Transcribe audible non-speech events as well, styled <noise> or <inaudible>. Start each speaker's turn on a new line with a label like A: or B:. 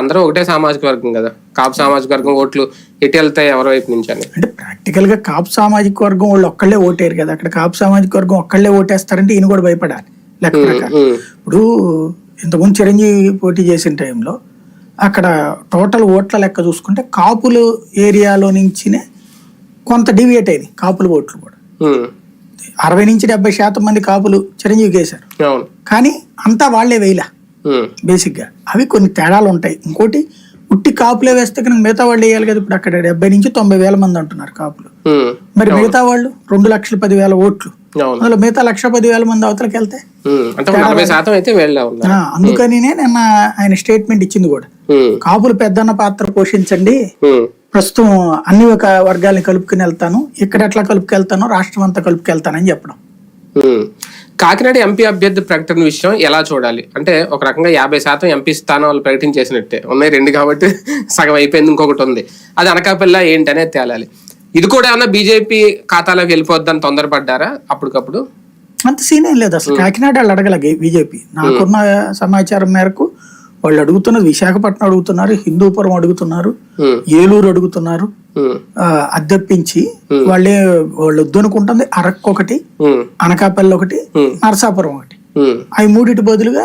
A: అందరూ ఒకటే సామాజిక వర్గం కదా. కాపు సామాజిక వర్గం ఓట్లు ఎటు వెళ్తాయి ఎవరి వైపు నుంచి అని.
B: అంటే ప్రాక్టికల్గా కాపు సామాజిక వర్గం వాళ్ళు ఒక్కళ్ళే ఓటేరు కదా. అక్కడ కాపు సామాజిక వర్గం ఒక్కళ్ళే ఓటేస్తారంటే ఈయన కూడా భయపడాలి. లెక్క ఇప్పుడు ఇంతకుముందు చిరంజీవి పోటీ చేసిన టైంలో అక్కడ టోటల్ ఓట్ల లెక్క చూసుకుంటే కాపులు ఏరియాలో నుంచినే కొంత డివియేట్ అయింది కాపుల ఓట్లు కూడా. అరవై నుంచి డెబ్బై శాతం మంది కాపులు చిరంజీవికి వేశారు. కానీ అంతా వాళ్ళే వేయలే. బేసిక్గా అవి కొన్ని తేడాలు ఉంటాయి. ఇంకోటి ఉట్టి కాపులే వేస్తే కనుక మిగతా వాళ్ళు వేయాలి కదా? ఇప్పుడు అక్కడ డెబ్బై నుంచి తొంభై వేల మంది అంటున్నారు కాపులు.
A: ఉమ్,
B: మరి మిగతా వాళ్ళు రెండు లక్షల పదివేల ఓట్లు.
A: అవును.
B: అందులో మిగతా లక్ష పదివేల మంది అవతలకి వెళ్తే
A: ఉన్నారు.
B: అందుకనినే నిన్న ఆయన స్టేట్మెంట్ ఇచ్చింది కూడా. కాపులు పెద్దన్న పాత్ర పోషించండి. ప్రస్తుతం అన్ని ఒక వర్గాల్ని కలుపుకుని వెళ్తాను. ఇక్కడ ఎట్లా కలుపుకెళ్తానో రాష్ట్రం అంతా కలుపుకెళ్తానని చెప్పడం.
A: కాకినాడ ఎంపీ అభ్యర్థి ప్రకటన విషయం ఎలా చూడాలి? అంటే ఒక రకంగా యాభై శాతం ఎంపీ స్థానాలు ప్రకటించేసినట్టే. ఉన్నాయి రెండు కాబట్టి <laughs> సగం అయిపోయింది ఇంకొకటి ఉంది. అది అనకాపల్లి ఏంటి అనేది తేలాలి. ఇది కూడా ఏమన్నా బీజేపీ ఖాతాలోకి వెళ్ళిపోద్దని తొందరపడ్డారా అప్పటికప్పుడు?
B: అంత సీన్ ఏం లేదు అసలు. కాకినాడ వాళ్ళు అడగల బీజేపీ. నాకున్న సమాచారం మేరకు వాళ్ళు అడుగుతున్నది విశాఖపట్నం అడుగుతున్నారు హిందూపురం అడుగుతున్నారు ఏలూరు అడుగుతున్నారు. అద్దెప్పించి వాళ్ళే వాళ్ళు వద్దనుకుంటుంది అరకు ఒకటి
A: ఉమ్,
B: అనకాపల్లి ఒకటి. నరసాపురం ఒకటి. అవి మూడిటి బదులుగా